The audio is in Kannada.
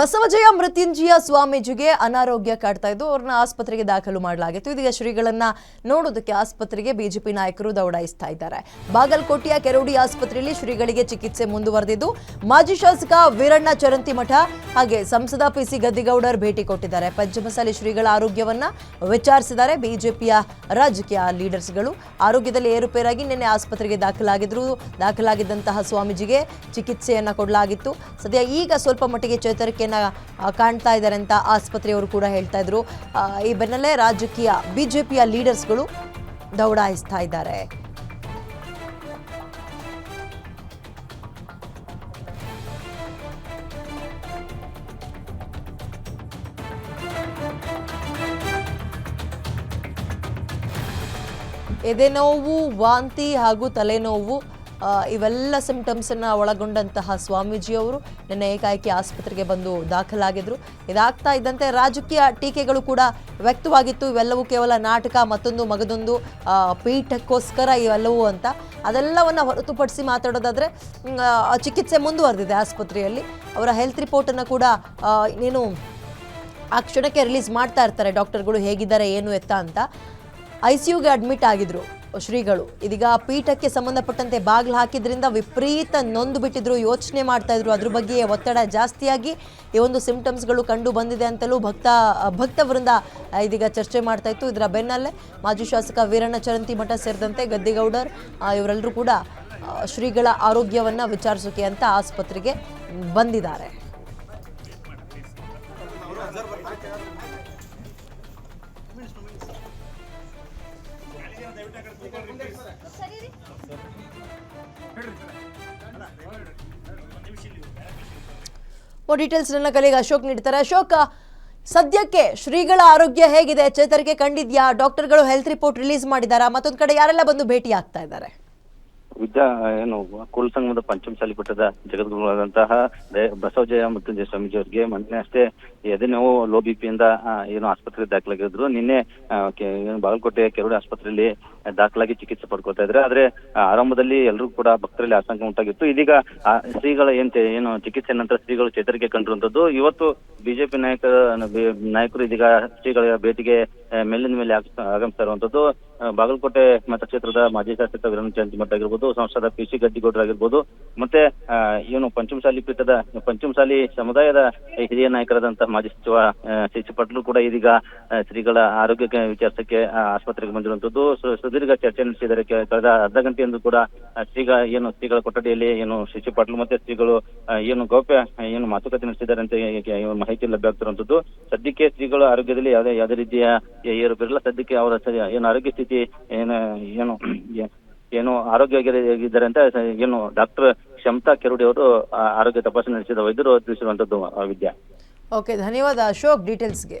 ಬಸವಜಯ ಮೃತ್ಯುಂಜಯ ಸ್ವಾಮೀಜಿಗೆ ಅನಾರೋಗ್ಯ ಕಾಡ್ತಾ ಇದ್ದು ಅವ್ರನ್ನ ಆಸ್ಪತ್ರೆಗೆ ದಾಖಲು ಮಾಡಲಾಗಿತ್ತು. ಇದೀಗ ಶ್ರೀಗಳನ್ನ ನೋಡೋದಕ್ಕೆ ಆಸ್ಪತ್ರೆಗೆ ಬಿಜೆಪಿ ನಾಯಕರು ದೌಡಾಯಿಸ್ತಾ ಇದ್ದಾರೆ. ಬಾಗಲಕೋಟೆಯ ಕೆರೋಡಿ ಆಸ್ಪತ್ರೆಯಲ್ಲಿ ಶ್ರೀಗಳಿಗೆ ಚಿಕಿತ್ಸೆ ಮುಂದುವರೆದಿದ್ದು, ಮಾಜಿ ಶಾಸಕ ವೀರಣ್ಣ ಚರಂತಿಮಠ ಹಾಗೆ ಸಂಸದ ಪಿಸಿ ಗದ್ದಿಗೌಡರ್ ಭೇಟಿ ಕೊಟ್ಟಿದ್ದಾರೆ. ಪಂಚಮಸಾಲಿ ಶ್ರೀಗಳ ಆರೋಗ್ಯವನ್ನ ವಿಚಾರಿಸಿದ್ದಾರೆ. ಬಿಜೆಪಿಯ ರಾಜಕೀಯ ಲೀಡರ್ಸ್ಗಳು ಆರೋಗ್ಯದಲ್ಲಿ ಏರುಪೇರಾಗಿ ನಿನ್ನೆ ಆಸ್ಪತ್ರೆಗೆ ದಾಖಲಾಗಿದ್ರು, ದಾಖಲಾಗಿದ್ದಂತಹ ಸ್ವಾಮೀಜಿಗೆ ಚಿಕಿತ್ಸೆಯನ್ನ ಕೊಡಲಾಗಿತ್ತು. ಸದ್ಯ ಈಗ ಸ್ವಲ್ಪ ಮಟ್ಟಿಗೆ ಚೇತರಿಕೆಯನ್ನ ಆ, ಕಾಣ್ತಾ ಇದ್ದಾರೆ ಅಂತ ಆಸ್ಪತ್ರೆಯವರು ಕೂಡ ಹೇಳ್ತಾ ಇದ್ರು. ಈ ಬೆನ್ನಲ್ಲೇ ರಾಜಕೀಯ ಬಿಜೆಪಿಯ ಲೀಡರ್ಸ್ಗಳು ದೌಡಾಯಿಸ್ತಾ ಇದ್ದಾರೆ. ಎದೆನೋವು ವಾಂತಿ ಹಾಗೂ ತಲೆನೋವು ಇವೆಲ್ಲ ಸಿಂಪ್ಟಮ್ಸನ್ನು ಒಳಗೊಂಡಂತಹ ಸ್ವಾಮೀಜಿಯವರು ನಿನ್ನೆ ಏಕಾಏಕಿ ಆಸ್ಪತ್ರೆಗೆ ಬಂದು ದಾಖಲಾಗಿದ್ರು. ಇದಾಗ್ತಾ ಇದ್ದಂತೆ ರಾಜಕೀಯ ಟೀಕೆಗಳು ಕೂಡ ವ್ಯಕ್ತವಾಗಿತ್ತು. ಇವೆಲ್ಲವೂ ಕೇವಲ ನಾಟಕ ಮತ್ತೊಂದು ಮಗದೊಂದು ಪೀಠಕ್ಕೋಸ್ಕರ ಇವೆಲ್ಲವೂ ಅಂತ. ಅದೆಲ್ಲವನ್ನು ಹೊರತುಪಡಿಸಿ ಮಾತಾಡೋದಾದರೆ ಚಿಕಿತ್ಸೆ ಮುಂದುವರೆದಿದೆ ಆಸ್ಪತ್ರೆಯಲ್ಲಿ. ಅವರ ಹೆಲ್ತ್ ರಿಪೋರ್ಟನ್ನು ಕೂಡ ಇನ್ನೇನು ಆ ಕ್ಷಣಕ್ಕೆ ರಿಲೀಸ್ ಮಾಡ್ತಾ ಇರ್ತಾರೆ. ಡಾಕ್ಟರ್ಗಳು ಹೇಗಿದ್ದಾರೆ, ಏನು ಎತ್ತ ಅಂತ. ಐ ಸಿ ಯುಗೆ ಅಡ್ಮಿಟ್ ಆಗಿದ್ರು. ಶ್ರೀಗಳು. ಇದೀಗ ಪೀಠಕ್ಕೆ ಸಂಬಂಧಪಟ್ಟಂತೆ ಬಾಗಿಲು ಹಾಕಿದ್ರಿಂದ ವಿಪರೀತ ನೊಂದು ಬಿಟ್ಟಿದ್ರು, ಯೋಚನೆ ಮಾಡ್ತಾ ಇದ್ರು. ಅದ್ರ ಬಗ್ಗೆ ಒತ್ತಡ ಜಾಸ್ತಿಯಾಗಿ ಈ ಒಂದು ಸಿಂಪ್ಟಮ್ಸ್ಗಳು ಕಂಡು ಬಂದಿದೆ ಅಂತಲೂ ಭಕ್ತ ಭಕ್ತ ವೃಂದ ಇದೀಗ ಚರ್ಚೆ ಮಾಡ್ತಾ ಇತ್ತು. ಇದರ ಬೆನ್ನಲ್ಲೇ ಮಾಜಿ ಶಾಸಕ ವೀರಣ್ಣ ಚರಂತಿ ಮಠ ಸೇರಿದಂತೆ ಗದ್ದಿಗೌಡರ್ ಇವರೆಲ್ಲರೂ ಕೂಡ ಶ್ರೀಗಳ ಆರೋಗ್ಯವನ್ನು ವಿಚಾರಿಸೋಕೆ ಅಂತ ಆಸ್ಪತ್ರೆಗೆ ಬಂದಿದ್ದಾರೆ. ಡೀಟೇಲ್ಸ್ ನನ್ನ ಕಲೆಗೆ ಅಶೋಕ್ ನೀಡ್ತಾರೆ. ಅಶೋಕ, ಸದ್ಯಕ್ಕೆ ಶ್ರೀಗಳ ಆರೋಗ್ಯ ಹೇಗಿದೆ? ಚೇತರಿಕೆ ಕಂಡಿದ್ಯಾ? ಡಾಕ್ಟರ್ಗಳು ಹೆಲ್ತ್ ರಿಪೋರ್ಟ್ ರಿಲೀಸ್ ಮಾಡಿದಾರಾ ಮತ್ತೊಂದು ಕಡೆ ಯಾರೆಲ್ಲ ಬಂದು ಭೇಟಿ ಆಗ್ತಾ ಇದ್ದಾರೆ? ವಿದ್ಯಾ, ಏನು ಕುಲ ಸಂಗಮದ ಪಂಚಮಸಾಲಿ ಪಟ್ಟದ ದೇ- ಬಸವಜಯ ಮೃತ್ಯುಂಜಯ ಸ್ವಾಮೀಜಿ ಅವರಿಗೆ ಮೊನ್ನೆ ಅಷ್ಟೇ ಎದೆನೋವು ಲೋ ಬಿ ಪಿಯಿಂದ ಏನು ಆಸ್ಪತ್ರೆ ದಾಖಲಾಗಿದ್ರು. ನಿನ್ನೆ ಬಾಗಲಕೋಟೆ ಕೆರೂಡಿ ಆಸ್ಪತ್ರೆಯಲ್ಲಿ ದಾಖಲಾಗಿ ಚಿಕಿತ್ಸೆ ಪಡ್ಕೋತಾ ಇದ್ರೆ ಆದ್ರೆ ಆರಂಭದಲ್ಲಿ ಎಲ್ಲರೂ ಕೂಡ ಭಕ್ತರಲ್ಲಿ ಆತಂಕ ಉಂಟಾಗಿತ್ತು. ಇದೀಗ ಶ್ರೀಗಳ ಏನ್ ಏನು ಚಿಕಿತ್ಸೆ ನಂತರ ಶ್ರೀಗಳು ಚೇತರಿಕೆ ಕಂಡಿರುವಂತದ್ದು ಇವತ್ತು ಬಿಜೆಪಿ ನಾಯಕರ ನಾಯಕರು ಇದೀಗ ಶ್ರೀಗಳ ಭೇಟಿಗೆ ಮೇಲಿನ ಮೇಲೆ ಆಗಮಿಸ್ತಾ ಇರುವಂತದ್ದು ಬಾಗಲಕೋಟೆ ಮತಕ್ಷೇತ್ರದ ಮಾಜಿ ಶಾಸಕ ವೀರಣ್ಣ ಚಂದ್ರಮಠ ಆಗಿರ್ಬೋದು, ಸಂಸದ ಪಿ ಸಿ ಗದ್ದಿಗೌಡರು ಆಗಿರ್ಬೋದು, ಮತ್ತೆ ಇವನು ಪಂಚಮಸಾಲಿ ಪೀಠದ, ಪಂಚಮಸಾಲಿ ಸಮುದಾಯದ ಹಿರಿಯ ನಾಯಕರಾದಂತಹ ಮಾಜಿ ಸಚಿವ ಸಿ ಸಿ ಪಟ್ಲು ಕೂಡ ಇದೀಗ ಶ್ರೀಗಳ ಆರೋಗ್ಯ ವಿಚಾರಕ್ಕೆ ಆಸ್ಪತ್ರೆಗೆ ಬಂದಿರುವಂತದ್ದು ಸುದೀರ್ಘ ಚರ್ಚೆ ನಡೆಸಿದ್ದಾರೆ. ಕಳೆದ ಅರ್ಧ ಗಂಟೆಯಂದು ಕೂಡ ಶ್ರೀಗಳ ಶ್ರೀಗ ಏನು ಶ್ರೀಗಳ ಕೊಠಡಿಯಲ್ಲಿ ಏನು ಶಶಿ ಪಾಟೀಲ್ ಮತ್ತೆ ಶ್ರೀಗಳು ಏನು ಗೌಪ್ಯ ಏನು ಮಾತುಕತೆ ನಡೆಸಿದ್ದಾರೆ ಅಂತ ಮಾಹಿತಿ ಲಭ್ಯ ಸದ್ಯಕ್ಕೆ ಶ್ರೀಗಳ ಆರೋಗ್ಯದಲ್ಲಿ ಯಾವುದೇ ಯಾವುದೇ ರೀತಿಯ ಏರುಪೇರಿಲ್ಲ ಸದ್ಯಕ್ಕೆ ಅವರ ಏನು ಆರೋಗ್ಯ ಸ್ಥಿತಿ, ಏನು ಏನು ಆರೋಗ್ಯ ಏನು ಆರೋಗ್ಯವಾಗಿದ್ದಾರೆ ಅಂತ ಏನು ಡಾಕ್ಟರ್ ಕ್ಷಮತಾ ಕೆರುಡಿ ಅವರು ಆರೋಗ್ಯ ತಪಾಸಣೆ ನಡೆಸಿದ ವೈದ್ಯರು ತಿಳಿಸಿರುವಂತದ್ದು ವಿದ್ಯಾ. ಓಕೆ, ಧನ್ಯವಾದ. ಅಶೋಕ್, ಡೀಟೇಲ್ಸ್ಗೆ.